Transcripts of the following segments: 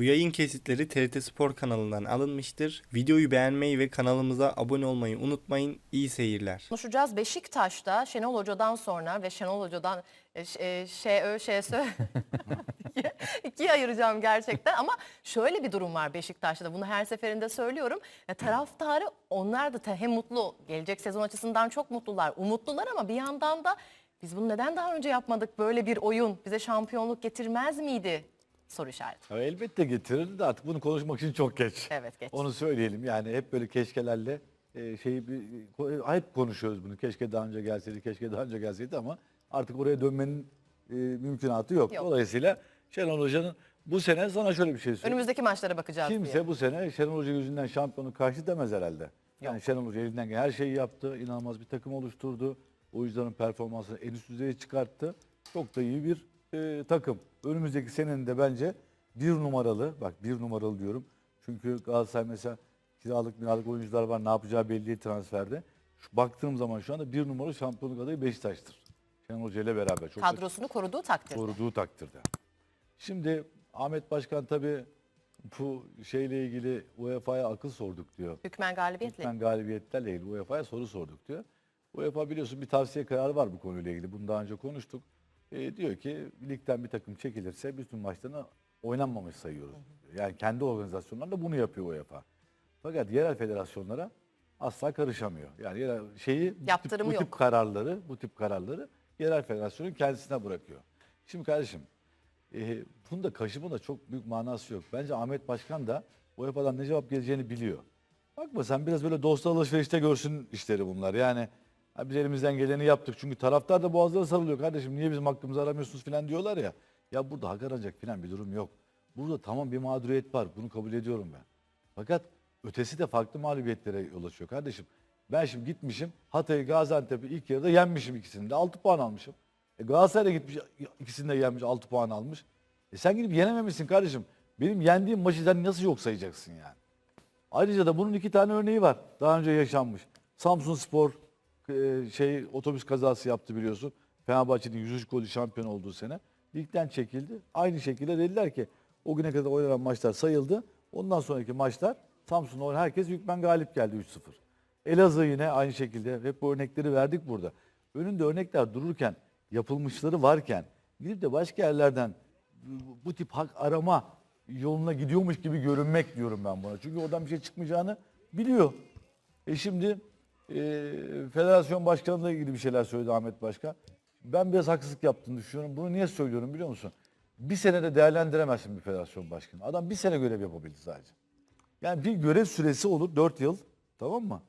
Bu yayın kesitleri TRT Spor kanalından alınmıştır. Videoyu beğenmeyi ve kanalımıza abone olmayı unutmayın. İyi seyirler. Konuşacağız Beşiktaş'ta Şenol Hoca'dan sonra ve Şenol Hoca'dan e, e, ŞÖ, ŞSÖ ikiye- ikiye ayıracağım gerçekten ama şöyle bir durum var Beşiktaş'ta bunu her seferinde söylüyorum. Ya, taraftarı onlar da hem mutlu gelecek sezon açısından çok mutlular, umutlular ama bir yandan da biz bunu neden daha önce yapmadık böyle bir oyun bize şampiyonluk getirmez miydi soru işareti. Ya elbette getirir de artık bunu konuşmak için çok geç. Evet, geç. Onu söyleyelim yani hep böyle keşkelerle e, şeyi bir, ko- hep konuşuyoruz bunu. Keşke daha önce gelseydi, keşke daha önce gelseydi ama artık oraya dönmenin e, mümkünatı yok. Yok. Dolayısıyla Şenol Hoca'nın bu sene sana şöyle bir şey söyleyeyim. Önümüzdeki maçlara bakacağız Kimse diye. bu sene Şenol Hoca yüzünden şampiyonu karşı demez herhalde. Yani Şenol Hoca elinden gelen her şeyi yaptı. inanılmaz bir takım oluşturdu. Oyuncuların performansını en üst düzeye çıkarttı. Çok da iyi bir e, takım. Önümüzdeki senenin de bence bir numaralı, bak bir numaralı diyorum. Çünkü Galatasaray mesela kiralık miralık oyuncular var. Ne yapacağı belli değil transferde. Şu, baktığım zaman şu anda bir numaralı şampiyonluk adayı Beşiktaş'tır. Şenol Hoca ile beraber. Çok da Kadrosunu koruduğu takdirde. koruduğu takdirde. Şimdi Ahmet Başkan tabii bu şeyle ilgili UEFA'ya akıl sorduk diyor. Hükmen galibiyetle. Hükmen galibiyetlerle ilgili UEFA'ya soru sorduk diyor. UEFA biliyorsun bir tavsiye kararı var bu konuyla ilgili. Bunu daha önce konuştuk. E, diyor ki ligden bir takım çekilirse bütün maçlarını oynanmamış sayıyoruz. Yani kendi organizasyonlarında bunu yapıyor UEFA. Fakat yerel federasyonlara asla karışamıyor. Yani yerel şeyi bu tip, Yaptırımı bu tip yok. kararları, bu tip kararları yerel federasyonun kendisine bırakıyor. Şimdi kardeşim e, bunda kaşımın da çok büyük manası yok. Bence Ahmet Başkan da UEFA'dan ne cevap geleceğini biliyor. Bakma sen biraz böyle dost alışverişte görsün işleri bunlar. Yani biz elimizden geleni yaptık. Çünkü taraftar da boğazları sarılıyor. Kardeşim niye bizim hakkımızı aramıyorsunuz falan diyorlar ya. Ya burada hak aranacak falan bir durum yok. Burada tamam bir mağduriyet var. Bunu kabul ediyorum ben. Fakat ötesi de farklı mağlubiyetlere yol açıyor kardeşim. Ben şimdi gitmişim Hatay'ı Gaziantep'i ilk yarıda yenmişim ikisini de 6 puan almışım. E Galatasaray'a gitmiş ikisini de yenmiş 6 puan almış. E sen gidip yenememişsin kardeşim. Benim yendiğim maçı sen nasıl yok sayacaksın yani? Ayrıca da bunun iki tane örneği var. Daha önce yaşanmış. Samsun Spor e, şey otobüs kazası yaptı biliyorsun. Fenerbahçe'nin 103 golü şampiyon olduğu sene. Ligden çekildi. Aynı şekilde dediler ki o güne kadar oynanan maçlar sayıldı. Ondan sonraki maçlar Samsun'da oynayan herkes hükmen galip geldi 3-0. Elazığ yine aynı şekilde. Hep bu örnekleri verdik burada. Önünde örnekler dururken, yapılmışları varken gidip de başka yerlerden bu, tip hak arama yoluna gidiyormuş gibi görünmek diyorum ben buna. Çünkü oradan bir şey çıkmayacağını biliyor. E şimdi e, federasyon başkanıyla ilgili bir şeyler söyledi Ahmet Başkan. Ben biraz haksızlık yaptığını düşünüyorum. Bunu niye söylüyorum biliyor musun? Bir senede değerlendiremezsin bir federasyon başkanı. Adam bir sene görev yapabildi sadece. Yani bir görev süresi olur 4 yıl. Tamam mı?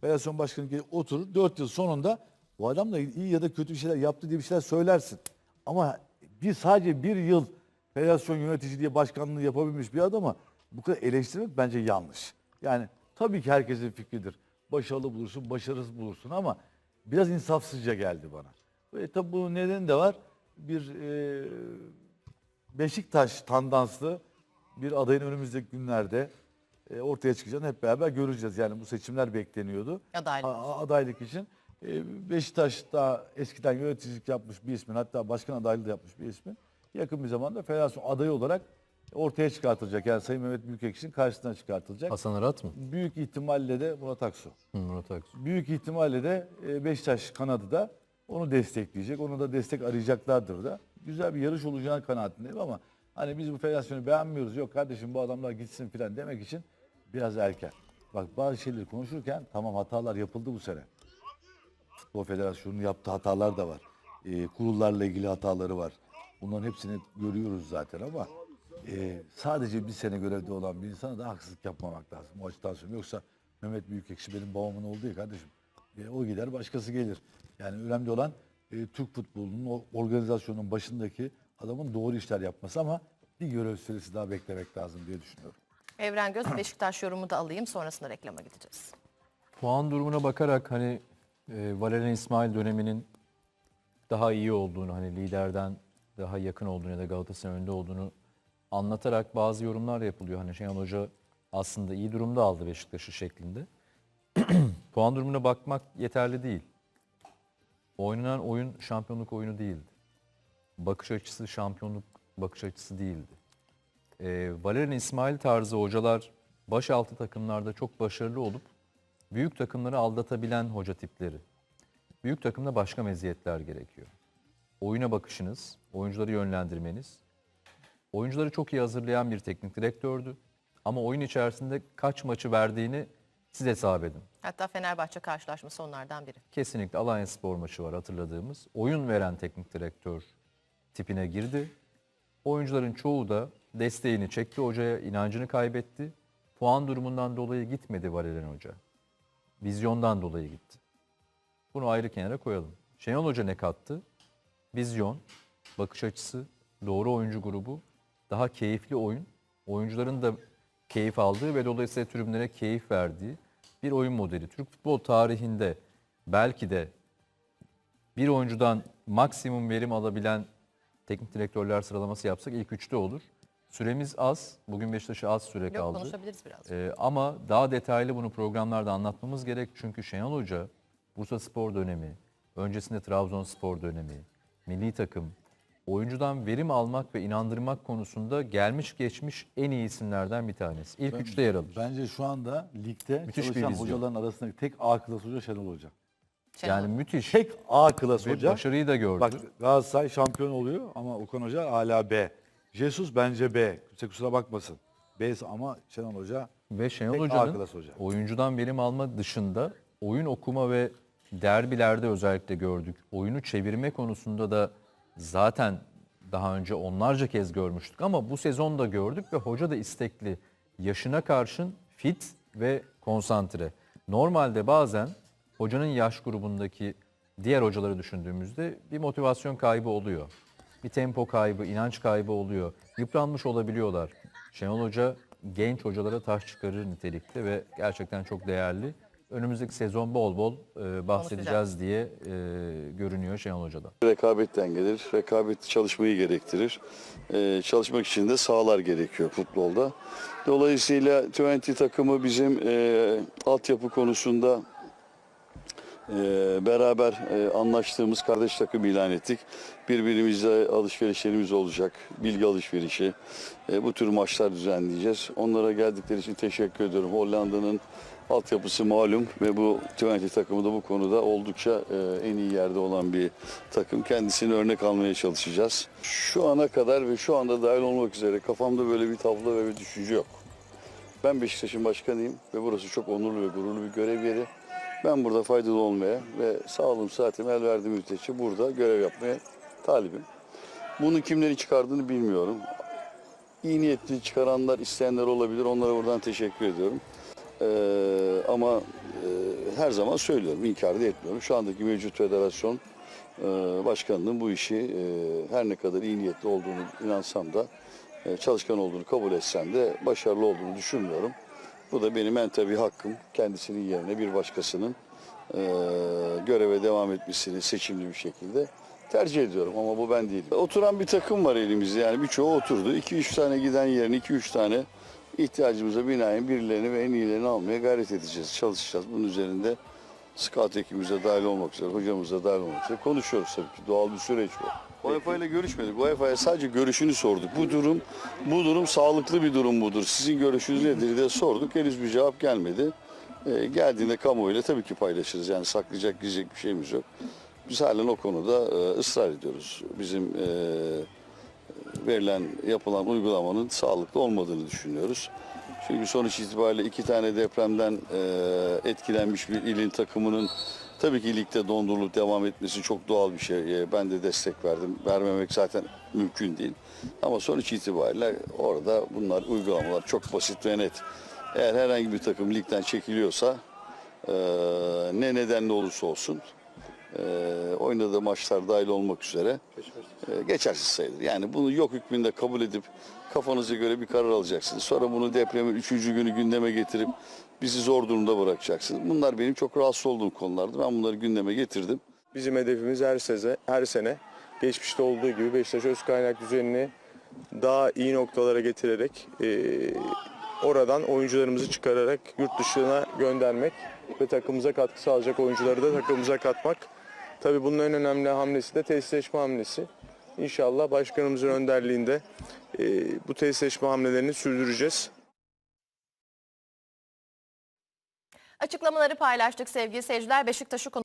Federasyon başkanı gelir oturur 4 yıl sonunda bu adam da iyi ya da kötü bir şeyler yaptı diye bir şeyler söylersin. Ama bir sadece bir yıl federasyon yönetici diye başkanlığı yapabilmiş bir adama bu kadar eleştirmek bence yanlış. Yani tabii ki herkesin fikridir. Başarılı bulursun, başarısız bulursun ama biraz insafsızca geldi bana. Ve tabii bunun nedeni de var. Bir e, Beşiktaş tandanslı bir adayın önümüzdeki günlerde e, ortaya çıkacağını hep beraber göreceğiz. Yani bu seçimler bekleniyordu. Adaylık. A- adaylık için. E, Beşiktaş da eskiden yöneticilik yapmış bir ismin hatta başkan adaylığı da yapmış bir ismin yakın bir zamanda federasyon adayı olarak ortaya çıkartılacak. Yani Sayın Mehmet Büyükekşi'nin karşısına çıkartılacak. Hasan Arat mı? Büyük ihtimalle de Murat Aksu. Hı, Murat Aksu. Büyük ihtimalle de e, Beşiktaş kanadı da onu destekleyecek. Onu da destek arayacaklardır da. Güzel bir yarış olacağını kanaatindeyim ama hani biz bu federasyonu beğenmiyoruz. Yok kardeşim bu adamlar gitsin filan demek için biraz erken. Bak bazı şeyleri konuşurken tamam hatalar yapıldı bu sene. Futbol Federasyonu'nun yaptığı hatalar da var. E, kurullarla ilgili hataları var. Bunların hepsini görüyoruz zaten ama e, sadece bir sene görevde olan bir insana da haksızlık yapmamak lazım. O açıdan söylüyorum. Yoksa Mehmet Büyükekşi benim babamın olduğu ya kardeşim. E, o gider başkası gelir. Yani önemli olan e, Türk futbolunun o organizasyonun başındaki adamın doğru işler yapması ama bir görev süresi daha beklemek lazım diye düşünüyorum. Evren Göz Beşiktaş yorumu da alayım sonrasında reklama gideceğiz. Puan durumuna bakarak hani e, Valerian İsmail döneminin daha iyi olduğunu, hani liderden daha yakın olduğunu ya da Galatasaray'ın önde olduğunu anlatarak bazı yorumlar yapılıyor. Hani Şenol Hoca aslında iyi durumda aldı Beşiktaş'ı şeklinde. Puan durumuna bakmak yeterli değil. Oynanan oyun şampiyonluk oyunu değildi. Bakış açısı şampiyonluk bakış açısı değildi. e, Valerian İsmail tarzı hocalar başaltı takımlarda çok başarılı olup büyük takımları aldatabilen hoca tipleri. Büyük takımda başka meziyetler gerekiyor. Oyuna bakışınız, oyuncuları yönlendirmeniz, oyuncuları çok iyi hazırlayan bir teknik direktördü. Ama oyun içerisinde kaç maçı verdiğini siz hesap edin. Hatta Fenerbahçe karşılaşması onlardan biri. Kesinlikle Alanya Spor maçı var hatırladığımız. Oyun veren teknik direktör tipine girdi. Oyuncuların çoğu da desteğini çekti hocaya, inancını kaybetti. Puan durumundan dolayı gitmedi Valerian Hoca. Vizyondan dolayı gitti. Bunu ayrı kenara koyalım. Şenol Hoca ne kattı? Vizyon, bakış açısı, doğru oyuncu grubu, daha keyifli oyun, oyuncuların da keyif aldığı ve dolayısıyla tribünlere keyif verdiği bir oyun modeli. Türk futbol tarihinde belki de bir oyuncudan maksimum verim alabilen teknik direktörler sıralaması yapsak ilk üçte olur. Süremiz az. Bugün Beşiktaş'a az süre Yok kaldı. konuşabiliriz biraz. Ee, ama daha detaylı bunu programlarda anlatmamız gerek. Çünkü Şenol Hoca Bursa Spor dönemi, öncesinde Trabzonspor dönemi, milli takım, oyuncudan verim almak ve inandırmak konusunda gelmiş geçmiş en iyi isimlerden bir tanesi. İlk üçte yer alır. Bence şu anda ligde Müthiş bir çalışan vizyon. hocaların arasındaki tek A klas hoca Şenol Hoca. Şenol. Yani müthiş. Tek A klas Ve hoca. başarıyı da gördü. Bak Galatasaray şampiyon oluyor ama Okan Hoca hala B. Jesus bence B. Kimse kusura bakmasın. B ama Şenol Hoca Ve Şenol Hoca'nın hoca. oyuncudan verim alma dışında oyun okuma ve derbilerde özellikle gördük. Oyunu çevirme konusunda da zaten daha önce onlarca kez görmüştük ama bu sezon da gördük ve hoca da istekli. Yaşına karşın fit ve konsantre. Normalde bazen hocanın yaş grubundaki diğer hocaları düşündüğümüzde bir motivasyon kaybı oluyor. Bir tempo kaybı, inanç kaybı oluyor. Yıpranmış olabiliyorlar. Şenol Hoca genç hocalara taş çıkarır nitelikte ve gerçekten çok değerli. Önümüzdeki sezon bol bol e, bahsedeceğiz diye e, görünüyor Şenol Hoca'da. Rekabetten gelir. Rekabet çalışmayı gerektirir. Ee, çalışmak için de sahalar gerekiyor futbolda. Dolayısıyla 20 takımı bizim e, altyapı konusunda e, beraber e, anlaştığımız kardeş takım ilan ettik. Birbirimizle alışverişlerimiz olacak. Bilgi alışverişi. E, bu tür maçlar düzenleyeceğiz. Onlara geldikleri için teşekkür ediyorum. Hollanda'nın altyapısı malum ve bu 20 takımı da bu konuda oldukça e, en iyi yerde olan bir takım. Kendisini örnek almaya çalışacağız. Şu ana kadar ve şu anda dahil olmak üzere kafamda böyle bir tablo ve bir düşünce yok. Ben Beşiktaş'ın başkanıyım ve burası çok onurlu ve gururlu bir görev yeri. Ben burada faydalı olmaya ve sağlığım saatim el verdiği müddetçe burada görev yapmaya talibim. Bunu kimlerin çıkardığını bilmiyorum. İyi niyetli çıkaranlar, isteyenler olabilir. Onlara buradan teşekkür ediyorum. Ee, ama e, her zaman söylüyorum, inkar da etmiyorum. Şu andaki mevcut federasyon e, başkanının bu işi e, her ne kadar iyi niyetli olduğunu inansam da e, çalışkan olduğunu kabul etsem de başarılı olduğunu düşünmüyorum. Bu da benim en tabii hakkım. Kendisinin yerine bir başkasının e, göreve devam etmesini seçimli bir şekilde tercih ediyorum ama bu ben değilim. Oturan bir takım var elimizde yani birçoğu oturdu. 2-3 tane giden yerine 2-3 tane ihtiyacımıza binaen birilerini ve en iyilerini almaya gayret edeceğiz, çalışacağız. Bunun üzerinde scout ekibimize dahil olmak üzere, hocamıza dahil olmak üzere konuşuyoruz tabii ki. Doğal bir süreç bu. UEFA ile görüşmedik. UEFA'ya sadece görüşünü sorduk. Bu durum bu durum sağlıklı bir durum mudur? Sizin görüşünüz nedir diye sorduk. Henüz bir cevap gelmedi. Ee, geldiğinde kamuoyuyla tabii ki paylaşırız. Yani saklayacak, gizleyecek bir şeyimiz yok. Biz halen o konuda e, ısrar ediyoruz. Bizim e, verilen, yapılan uygulamanın sağlıklı olmadığını düşünüyoruz. Çünkü sonuç itibariyle iki tane depremden e, etkilenmiş bir ilin takımının tabii ki ligde dondurulup devam etmesi çok doğal bir şey. E, ben de destek verdim. Vermemek zaten mümkün değil. Ama sonuç itibariyle orada bunlar uygulamalar çok basit ve net. Eğer herhangi bir takım ligden çekiliyorsa e, ne nedenle olursa olsun e, oynadığı maçlar dahil olmak üzere e, geçersiz sayılır. Yani bunu yok hükmünde kabul edip kafanıza göre bir karar alacaksınız. Sonra bunu depremin üçüncü günü gündeme getirip bizi zor durumda bırakacaksınız. Bunlar benim çok rahatsız olduğum konulardı. Ben bunları gündeme getirdim. Bizim hedefimiz her seze, her sene geçmişte olduğu gibi Beşiktaş öz kaynak düzenini daha iyi noktalara getirerek eee, oradan oyuncularımızı çıkararak yurt dışına göndermek ve takımımıza katkı sağlayacak oyuncuları da takımımıza katmak. Tabii bunun en önemli hamlesi de tesisleşme hamlesi. İnşallah başkanımızın önderliğinde e, bu tesisleşme hamlelerini sürdüreceğiz. Açıklamaları paylaştık sevgili seyirciler. Beşiktaş'ı konu